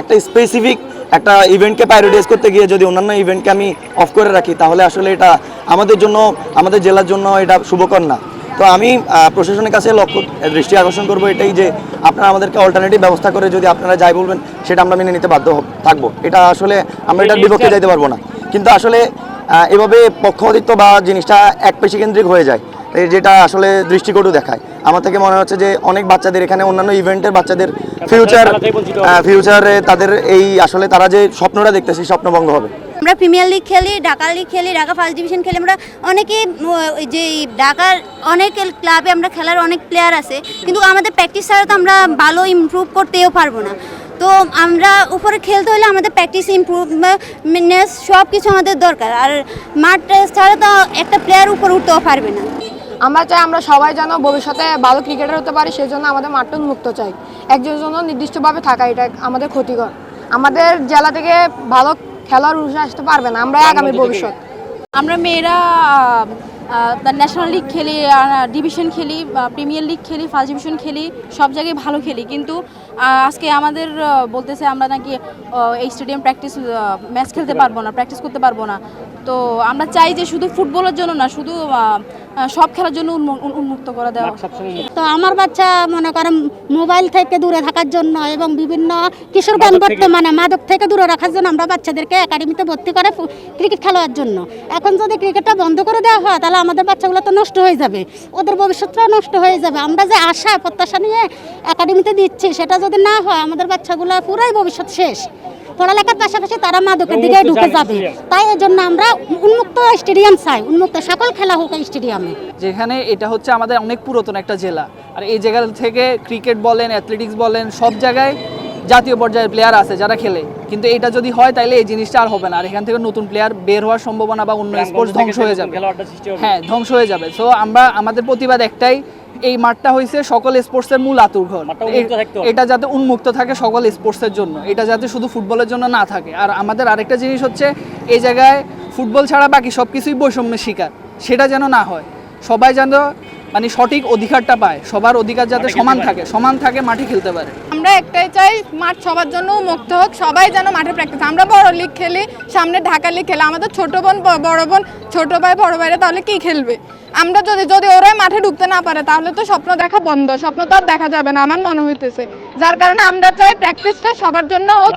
একটা স্পেসিফিক একটা ইভেন্টকে প্রায়োরিটাইজ করতে গিয়ে যদি অন্যান্য ইভেন্টকে আমি অফ করে রাখি তাহলে আসলে এটা আমাদের জন্য আমাদের জেলার জন্য এটা শুভকর না। তো আমি প্রশাসনের কাছে লক্ষ্য দৃষ্টি আকর্ষণ করব এটাই যে আপনারা আমাদেরকে অল্টারনেটিভ ব্যবস্থা করে যদি আপনারা যাই বলবেন সেটা আমরা মেনে নিতে বাধ্য থাকব। এটা আসলে আমরা এটার বিপক্ষে যাইতে পারব না। কিন্তু আসলে এভাবে পক্ষপাতিত্ব বা জিনিসটা এক পেশি কেন্দ্রিক হয়ে যায়। যেটা আসলে দৃষ্টিকটু দেখায়। আমার থেকে মনে হচ্ছে যে অনেক বাচ্চাদের এখানে অন্যান্য ইভেন্টের বাচ্চাদের ফিউচার ফিউচারে তাদের এই আসলে তারা যে স্বপ্নটা দেখতেছে স্বপ্নভঙ্গ হবে। আমরা প্রিমিয়ার লিগ খেলি ঢাকা লিগ খেলি ঢাকা ফার্স্ট ডিভিশন খেলি। আমরা অনেকে ওই যে এই ঢাকার অনেক ক্লাবে আমরা খেলার অনেক প্লেয়ার আছে। কিন্তু আমাদের প্র্যাকটিস ছাড়া তো আমরা ভালো ইমপ্রুভ করতেও পারব না। তো আমরা উপরে খেলতে হলে আমাদের প্র্যাকটিস ইমপ্রুভনেস সব কিছু আমাদের দরকার। আর মাঠ ছাড়া তো একটা প্লেয়ার উপরে উঠতেও পারবে না। আমরা চাই আমরা সবাই যেন ভবিষ্যতে ভালো ক্রিকেটার হতে পারি সেই জন্য আমাদের মাঠটা উন্মুক্ত চাই। একজনের জন্য নির্দিষ্টভাবে থাকা এটা আমাদের ক্ষতিকর। আমাদের জেলা থেকে ভালো খেলার উঠে আসতে পারবে না আমরা আগামী ভবিষ্যৎ। আমরা মেয়েরা ন্যাশনাল লিগ খেলি ডিভিশন খেলি প্রিমিয়ার লিগ খেলি ফার্স্ট ডিভিশন খেলি সব জায়গায় ভালো খেলি। কিন্তু আজকে আমাদের বলতেছে আমরা নাকি এই স্টেডিয়াম প্র্যাকটিস ম্যাচ খেলতে পারব না প্র্যাকটিস করতে পারব না। তো আমরা চাই যে শুধু ফুটবলের জন্য না শুধু সব খেলার জন্য উন্মুক্ত করে দেওয়া তো আমার বাচ্চা মনে করেন মোবাইল থেকে দূরে থাকার জন্য এবং বিভিন্ন কিশোরগঞ্জ বর্তমানে মাদক থেকে দূরে রাখার জন্য আমরা বাচ্চাদেরকে একাডেমিতে ভর্তি করে ফু- ক্রিকেট খেলার জন্য। এখন যদি ক্রিকেটটা বন্ধ করে দেওয়া হয় তাহলে আমাদের বাচ্চাগুলো তো নষ্ট হয়ে যাবে। ওদের ভবিষ্যৎটাও নষ্ট হয়ে যাবে। আমরা যে আশা প্রত্যাশা নিয়ে একাডেমিতে দিচ্ছি সেটা যদি না হয় আমাদের বাচ্চাগুলো পুরাই ভবিষ্যৎ শেষ। পড়ালেখার পাশাপাশি তারা মাদকের দিকে ঢুকে যাবে। তাই এর জন্য আমরা উন্মুক্ত স্টেডিয়াম চাই। উন্মুক্ত সকল খেলা হোক স্টেডিয়ামে। যেখানে এটা হচ্ছে আমাদের অনেক পুরাতন একটা জেলা। আর এই জায়গা থেকে ক্রিকেট বলেন অ্যাথলেটিক্স বলেন সব জায়গায় জাতীয় পর্যায়ের প্লেয়ার আছে যারা খেলে। কিন্তু এটা যদি হয় তাহলে এই জিনিসটা আর হবে না। আর এখান থেকে নতুন প্লেয়ার বের হওয়ার সম্ভাবনা বা অন্য স্পোর্টস ধ্বংস হয়ে যাবে। হ্যাঁ ধ্বংস হয়ে যাবে। সো আমরা আমাদের প্রতিবাদ একটাই এই মাঠটা হয়েছে সকল স্পোর্টসের মূল আতুরঘর এ- এটা যাতে উন্মুক্ত থাকে সকল স্পোর্টসের জন্য। এটা যাতে শুধু ফুটবলের জন্য না থাকে। আর আমাদের আরেকটা জিনিস হচ্ছে এই জায়গায় ফুটবল ছাড়া বাকি সব কিছুই বৈষম্যের শিকার। সেটা যেন না হয়। সবাই যেন মানে সঠিক অধিকারটা পায় সবার অধিকার যাতে সমান থাকে সমান থাকে মাঠে খেলতে পারে। আমরা একটাই চাই মাঠ সবার জন্য মুক্ত হোক সবাই যেন মাঠে প্র্যাকটিস আমরা বড় লিগ খেলি সামনে ঢাকা লিগ খেলে আমাদের ছোট বোন বড় বোন ছোট ভাই বড় ভাইরা তাহলে কি খেলবে? আমরা যদি যদি ওরাই মাঠে ঢুকতে না পারে তাহলে তো স্বপ্ন দেখা বন্ধ স্বপ্ন তো আর দেখা যাবে না আমার মনে হইতেছে। যার কারণে আমরা চাই প্র্যাকটিসটা সবার জন্য হোক